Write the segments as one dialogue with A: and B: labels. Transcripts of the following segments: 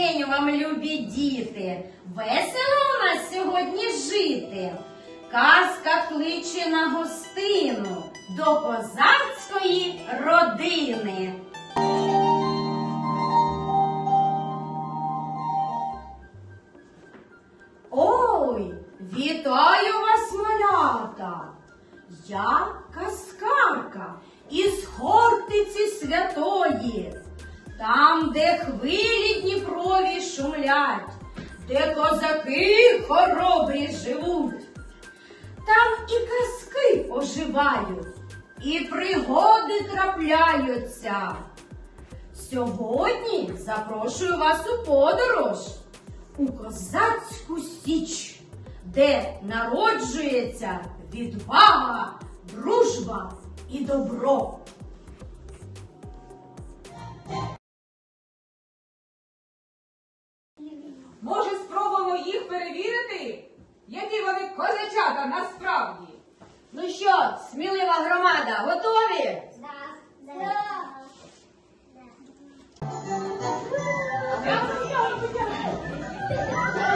A: день вам, любі діти! Весело у нас сьогодні жити. Казка кличе на гостину до козацької родини. Ой, вітаю вас, малята! Я казкарка із Хортиці Святої, там, де хвилі Дніпрові шумлять, де козаки хоробрі живуть, там і казки оживають, і пригоди трапляються. Сьогодні запрошую вас у подорож у козацьку січ, де народжується відвага, дружба і добро.
B: Може, спробуємо їх перевірити? Які вони козачата насправді?
A: Ну що, смілива громада, готові? Пішли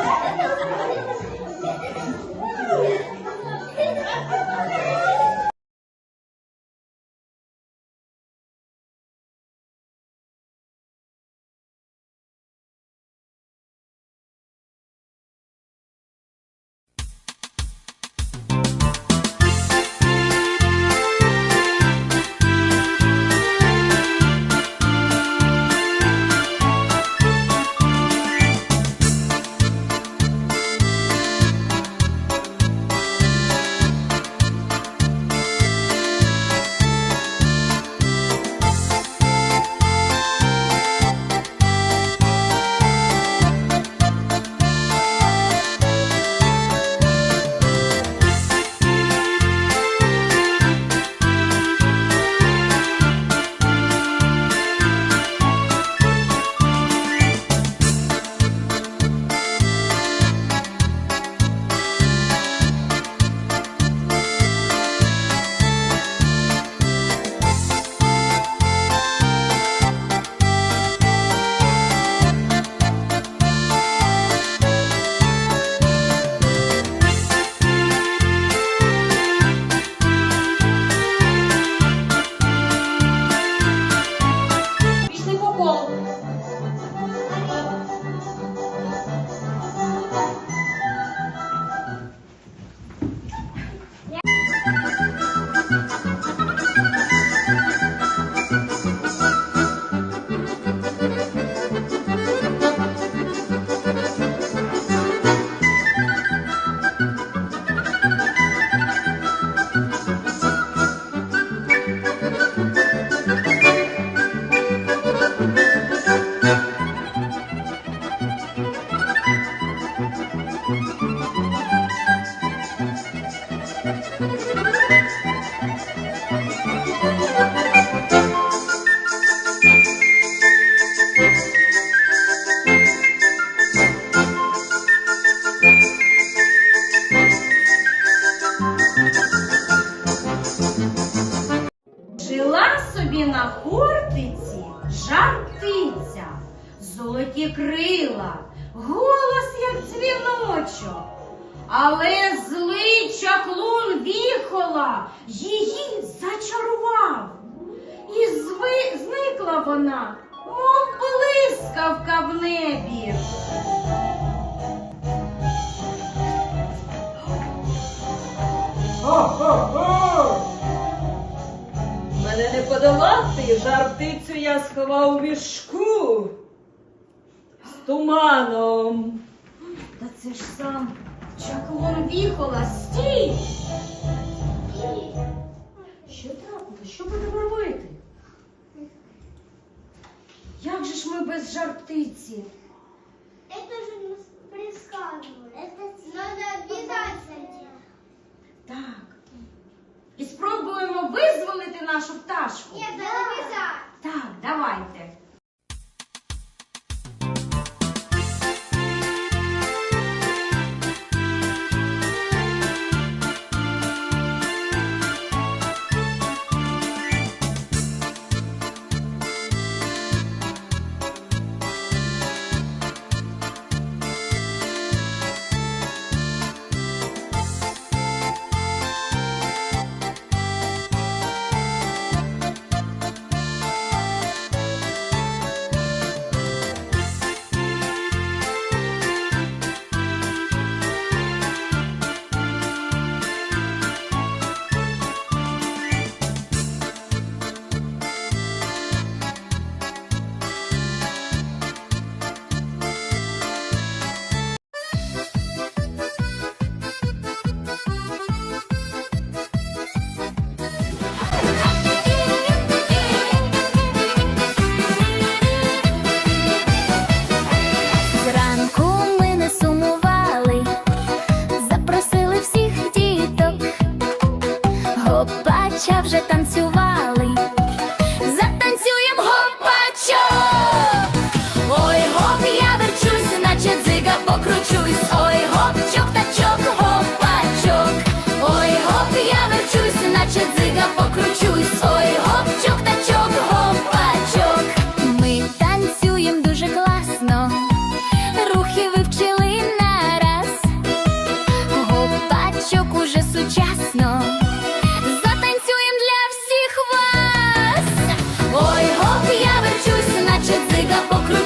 A: собі на хортиці жартиця, золоті крила, голос, як дзвіночок. Але злий чаклун віхола її зачарував. І зви... зникла вона, мов блискавка в небі.
B: Подолати, жартицю я сховав у мішку з туманом.
A: Та це ж сам чаклун віхола, стій! Що трапилось? Що будемо робити? Як же ж ми без жартиці? Визволити нашу пташку. Ні,
C: це не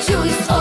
C: choice.